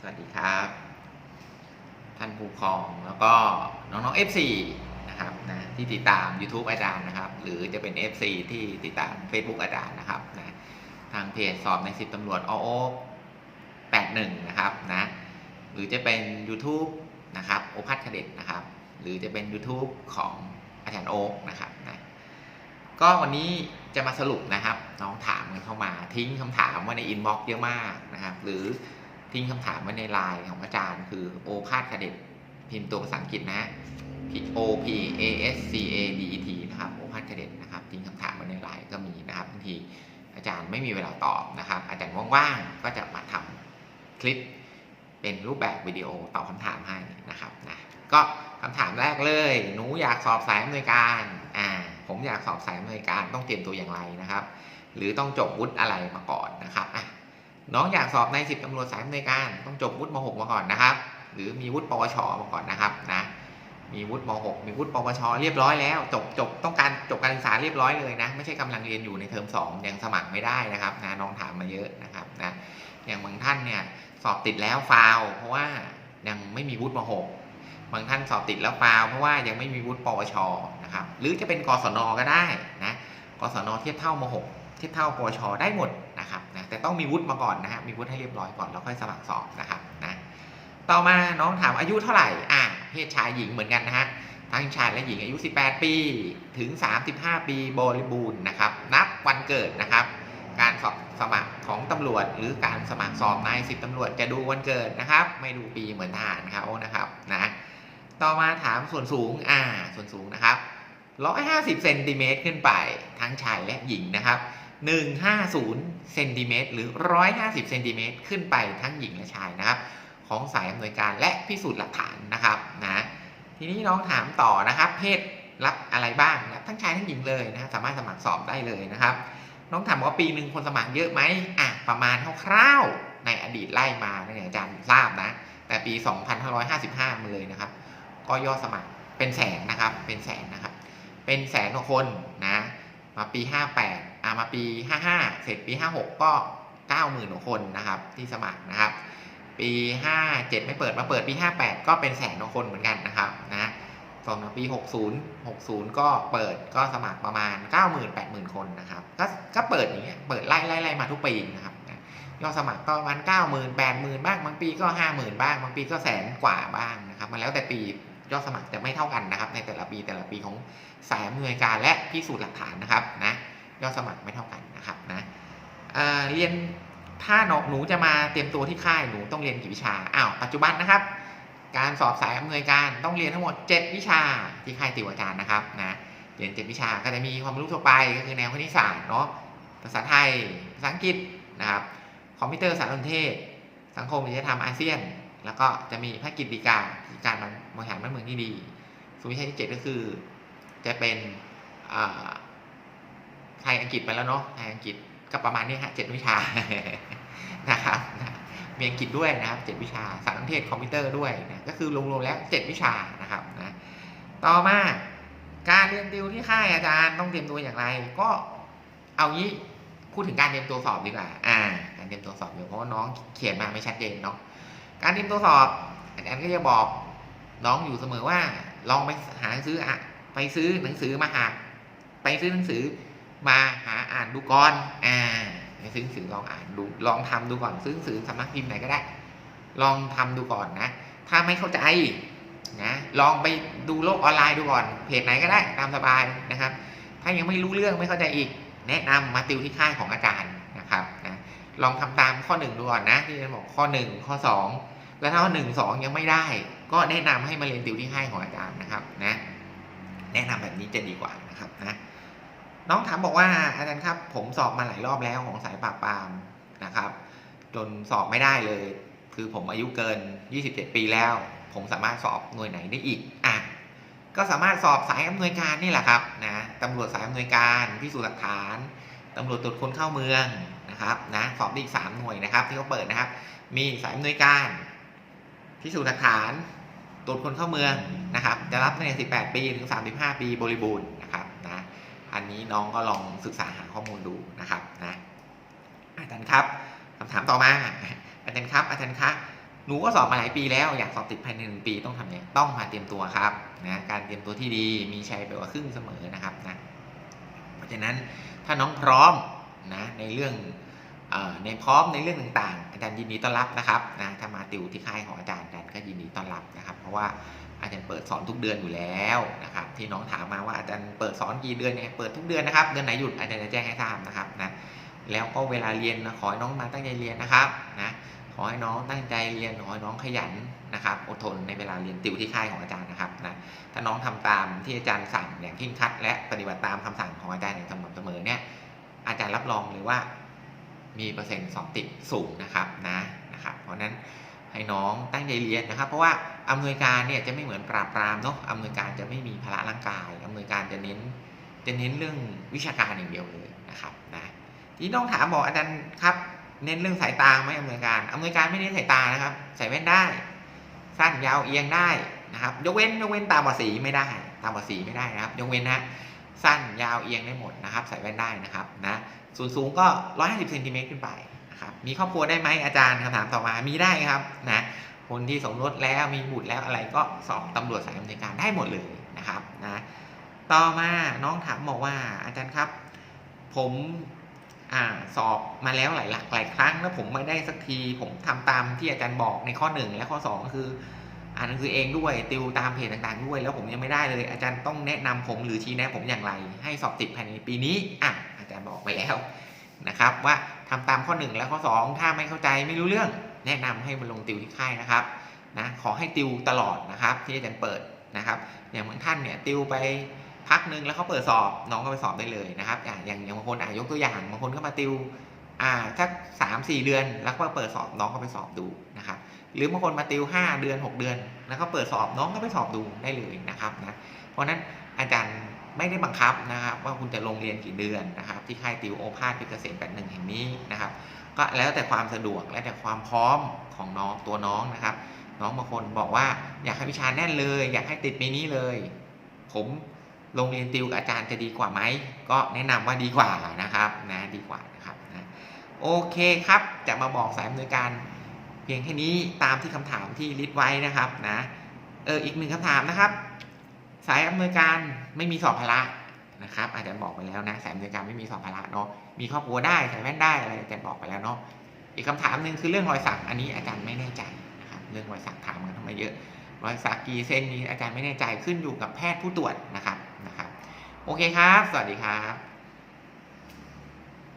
สวัสดีครับ ท่านผู้ปกครองแล้วก็น้องๆ FC นะครับนะที่ติดตาม YouTube อาจารย์นะครับ หรือจะเป็น FC ที่ติดตาม Facebook อาจารย์นะครับนะทางเพจสอบในสิบตำรวจอโอ81 นะครับนะหรือจะเป็น YouTube นะครับโอพัทเด็ดนะครับ หรือจะเป็น YouTube ของอาจารย์โอ๊กนะครับนะก็วันนี้จะมาสรุปนะครับ น้องถามกันเข้ามาทิ้งคำถามไว้ในอินบ็อกซ์เยอะมากนะครับ หรือ ทิ้งคำถามไว้ในไลน์ของอาจารย์ คือโอพาดคเด็ดพิมพ์ตัวภาษาอังกฤษนะ O P A S C A D E T นะครับโอพาดคเด็ดนะครับทิ้งคำถามไว้ในไลน์ก็มีนะครับบางทีอาจารย์ไม่มีเวลาตอบนะครับ อาจารย์ว่างๆก็จะมาทำคลิปเป็นรูปแบบวิดีโอตอบคำถามให้นะครับนะก็คำถามแรกเลย หนูอยากสอบสายอำนวยการอ่าผมอยากสอบสายอำนวยการต้องเตรียมตัวอย่างไรนะครับ หรือต้องจบวุฒิอะไรมาก่อนนะครับอะ น้องอยากสอบในสิบตำรวจสายอำนวยการต้องจบวุฒิม .6 มาก่อนนะครับ หรือมีวุฒิปวชมาก่อนนะครับนะมีวุฒิม .6 มีวุฒิปวช เรียบร้อยแล้ว จบจบต้องการจบการศึกษาเรียบร้อยเลยนะไม่ใช่กำลังเรียนอยู่ในเทอมสองยังสมัครไม่ได้นะครับนะน้องถามมาเยอะนะครับนะอย่างบางท่านเนี่ยสอบติดแล้วฟาวเพราะว่ายังไม่มีวุฒิม .6 บางท่านสอบติดแล้วฟาวเพราะว่ายังไม่มีวุฒิปวชนะครับหรือจะเป็นกศนก็ได้นะกศนเทียบเท่าม .6 เทียบเท่าปวช ได้หมด แต่ต้องมีวุฒิมาก่อนนะฮะมีวุฒิให้เรียบร้อยก่อนแล้วค่อยสมัครสอบนะครับนะต่อมาน้องถามอายุเท่าไหร่อะเพศชายหญิงเหมือนกันนะฮะทั้งชายและหญิงอายุ 18 ปีถึง 35 ปีบริบูรณ์นะครับ นับวันเกิดนะครับ การสอบสมัครของตำรวจ หรือการสมัครสอบนายสิบตำรวจจะดูวันเกิดนะครับ ไม่ดูปีเหมือนทหารเขานะครับนะต่อมาถามส่วนสูงอ่าส่วนสูงนะครับ 150เซนติเมตรขึ้นไปทั้งชายและหญิงนะครับ 150เซนติเมตรหรือ 150เซนติเมตรขึ้นไปทั้งหญิงและชายนะครับ ของสายอำนวยการและพิสูจน์หลักฐานนะครับนะทีนี้น้องถามต่อนะครับ เพศรับอะไรบ้างนะทั้งชายทั้งหญิงเลยนะสามารถสมัครสอบได้เลยนะครับ น้องถามว่าปีหนึ่งคนสมัครเยอะไหมอะประมาณคร่าวๆในอดีตไล่มาเนี่ยอาจารย์ทราบนะ แต่ปี 2555 มาเลยนะครับ ก็ยอดสมัครเป็นแสนนะครับเป็นแสนนะครับ เป็นแสนคนนะมาปี 58 มาปี 55 เสร็จปี 56 ก็ 90,000กว่าคนนะครับที่สมัครนะครับ ปี 57 ไม่เปิดมาเปิดปี 58 ก็เป็นแสนกว่าคนเหมือนกันนะครับนะส่วนมาปี 60 60 ก็เปิดก็สมัครประมาณ 90,000 80,000 คนนะครับ ก็ก็เปิดอย่างเงี้ยเปิดไล่ไล่ไล่มาทุกปีนะครับยอดสมัครก็ประมาณ90,000 80,000 บ้างบางปีก็ 50,000 บ้างบางปีก็แสนกว่าบ้างนะครับมันแล้วแต่ปียอดสมัครจะไม่เท่ากันนะครับ ในแต่ละปีแต่ละปีของสายอำนวยการและพิสูจน์หลักฐานนะครับนะ ยอดสมัครไม่เท่ากันนะครับนะเเรียนถ้าหนหนูจะมาเตรียมตัวที่ค่ายหนูต้องเรียนกี่วิชาอ้าวปัจจุบันนะครับ การสอบสายอำนวยการต้องเรียนทั้งหมด 7 วิชาที่ค่ายติวอาจารย์นะครับนะเรียน 7 วิชาก็จะมีความรู้ทั่วไปก็คือแนวคณิตศาสตร์เนาะภาษาไทยภาษาอังกฤษนะครับคอมพิวเตอร์สารสนเทศ สังคมวิทยธรรมอาเซียน แล้วก็จะมีภาคกิจดีกาคือการบริหารบ้านเมืองที่ดีส่วนวิชาที่ 7 ก็คือ จะเป็นอ่า ไทยอังกฤษไปแล้วเนาะไทยอังกฤษก็ประมาณนี้ฮะเจ็ดวิชานะครับมีอังกฤษด้วยนะครับเจ็ดวิชาสารสนเทศคอมพิวเตอร์ด้วยนะก็คือรวมๆแล้วเจ็ดวิชานะครับนะต่อมาการเรียนติวที่ค่ายอาจารย์ต้องเตรียมตัวอย่างไร ก็เอางี้พูดถึงการเตรียมตัวสอบดีกว่าอ่า การเตรียมตัวสอบเดี๋ยวเพราะว่าน้องเขียนมาไม่ชัดเจนเนาะการเตรียมตัวสอบอาจารย์ก็จะบอกน้องอยู่เสมอว่า ลองไปหาหนังสืออะไปซื้อหนังสือมาหาไปซื้อหนังสือ มาหาอ่านดูก่อนอ่าซื้อหนังสือลองอ่านดูลองทำดูก่อนซื้อหนังสือสำนักพิมพ์ไหนก็ได้ ลองทำดูก่อนนะ ถ้าไม่เข้าใจนะลองไปดูโลกออนไลน์ดูก่อน เพจไหนก็ได้ตามสบายนะครับ ถ้ายังไม่รู้เรื่องไม่เข้าใจอีก แนะนำมาติวที่ค่ายของอาจารย์นะครับนะลองทำตามข้อหนึ่งดูก่อนนะที่อาจะบอกข้อหนึ่งข้อสองแล้วถ้าข้อหนึ่งสองยังไม่ได้ ก็แนะนำให้มาเรียนติวที่ค่ายของอาจารย์นะครับนะแนะนำแบบนี้จะดีกว่านะครับนะ น้องถามบอกว่าอาจารย์ครับ ผมสอบมาหลายรอบแล้วของสายปราบปรามนะครับ จนสอบไม่ได้เลย คือผมอายุเกิน 27 ปีแล้ว ผมสามารถสอบหน่วยไหนได้อีกอะก็สามารถสอบสายอำนวยการนี่แหละครับนะตำรวจสายอำนวยการพิสูจน์หลักฐานตำรวจตรวจคนเข้าเมืองนะครับนะสอบได้อีก3หน่วยนะครับ ที่เขาเปิดนะครับ มีสายอำนวยการพิสูจน์หลักฐานตรวจคนเข้าเมืองนะครับ จะรับตั้งแต่18 ปีถึง 35 ปีบริบูรณ์นะครับน อันนี้น้องก็ลองศึกษาหาข้อมูลดูนะครับนะอาจารย์ครับคำถามต่อมาอาจารย์ครับ อาจารย์คะหนูก็สอบมาหลายปีแล้วอยากสอบติดภายในหนึ่งปีต้องทำไงต้องมาเตรียมตัวครับนะการเตรียมตัวที่ดีมีชัยไปกว่าครึ่งเสมอนะครับนะเพราะฉะนั้นถ้าน้องพร้อมนะในเรื่องอในพร้อมในเรื่องต่างๆ อาจารย์ยินดีต้อนรับนะครับนะถ้ามาติวที่ค่ายของอาจารย์อาจารย์ก็ยินดีต้อนรับนะครับ เพราะว่า อาจารย์เปิดสอนทุกเดือนอยู่แล้วนะครับที่น้องถามมาว่าอาจารย์เปิดสอนกี่เดือนเนี่ยเปิดทุกเดือนนะครับเดือนไหนหยุดอาจารย์จะแจ้งให้ทราบนะครับนะแล้วก็เวลาเรียนนะขอให้น้องมาตั้งใจเรียนนะครับนะขอให้น้องตั้งใจเรียนขอให้น้องขยันนะครับอดทนในเวลาเรียนติวที่ค่ายของอาจารย์นะครับนะถ้าน้องทำตามที่อาจารย์สั่งอย่างเคร่งครัด และปฏิบัติตามคำสั่งของอาจารย์อย่างสม่ำเสมอเนี่ยอาจารย์รับรองเลยว่ามีเปอร์เซ็นต์สอบติดสูงนะครับนะนะครับเพราะฉะนั้น ให้น้องตั้งใจเรียนนะครับ เพราะว่าอำนวยการเนี่ยจะไม่เหมือนปราบปรามเนาะอำนวยการจะไม่มีภาระร่างกายอำนวยการจะเน้นจะเน้นเรื่องวิชาการอย่างเดียวเลยนะครับนะที่น้องถามบอกอาจารย์ครับ เน้นเรื่องสายตาไหมอำนวยการอำนวยการไม่เน้นสายตานะครับ ใส่แว่นได้ สั้นยาวเอียงได้นะครับ ยกเว้นยกเว้นตาบอดสีไม่ได้ ตาบอดสีไม่ได้นะครับ ยกเว้นนะสั้นยาวเอียงได้หมดนะครับ ใส่แว่นได้นะครับนะส่วนสูงก็ 150เซนติเมตรขึ้นไป นะครับมีครอบครัวได้ไหมอาจารย์คำถามต่อมามีได้ครับนะคนที่สมรสแล้วมีบุตรแล้วอะไรก็สอบตำรวจสายอำนวยการได้หมดเลยนะครับนะต่อมาน้องถามบอกว่าอาจารย์ครับ ผมอ่าสอบมาแล้วหลายหลักหลายครั้งแล้วผมไม่ได้สักทีผมทำตามที่อาจารย์บอกในข้อหนึ่งและข้อสองก็คือ อ่านหนังสือเองด้วยติวตามเพจต่างๆ ด้วย แล้วผมยังไม่ได้เลย อาจารย์ต้องแนะนำผมหรือชี้แนะผมอย่างไร ให้สอบติดภายในปีนี้อะอาจารย์บอกไปแล้ว นะครับ ว่าทำตามข้อหนึ่งและข้อสองถ้าไม่เข้าใจไม่รู้เรื่องแนะนำให้มาลงติวที่ค่ายนะครับนะขอให้ติวตลอดนะครับ ที่อาจารย์เปิดนะครับอย่างบางท่านเนี่ยติวไปพักหนึ่งแล้วเขาเปิดสอบน้องก็ไปสอบได้เลยนะครับอย่างอย่างบางคนอะยกตัวอย่างบางคนก็มาติวอ่าสักสามสี่เดือนแล้วก็เปิดสอบน้องก็ไปสอบดูนะครับหรือบางคนมาติวห้าเดือนหกเดือน แล้วก็เปิดสอบน้องก็ไปสอบดูได้เลยนะครับนะเพราะฉะนั้นอาจารย์ ไม่ได้บังคับนะครับ ว่าคุณจะลงเรียนกี่เดือนนะครับ ที่ค่ายติวโอภาสพิเกษตรแปดหนึ่งแห่งนี้นะครับ ก็แล้วแต่ความสะดวกและแต่ความพร้อมของน้องตัวน้องนะครับ น้องบางคนบอกว่าอยากให้วิชาแน่นเลย อยากให้ติดปีนี้เลย ผมโรงเรียนติวกับอาจารย์จะดีกว่าไหมก็แนะนำว่าดีกว่านะครับนะดีกว่านะครับนะโอเคครับจะมาบอกสายอำนวยการ เพียงแค่นี้ตามที่คำถามที่ลิสต์ไว้นะครับนะเอออีกหนึ่งคำถามนะครับ สายอำนวยการไม่มีสอบพละนะครับ อาจารย์บอกไปแล้วนะสายอำนวยการไม่มีสอบพละเนาะมีครอบครัวได้ใส่แว่นได้อะไรอาจารย์บอกไปแล้วเนาะอีกคำถามหนึ่งคือเรื่องรอยสักอันนี้อาจารย์ไม่แน่ใจนะครับเรื่องรอยสักถามกันทำไมเยอะรอยสักกี่เส้นนี้อาจารย์ไม่แน่ใจขึ้นอยู่กับแพทย์ผู้ตรวจนะครับนะครับ โอเคครับ สวัสดีครับ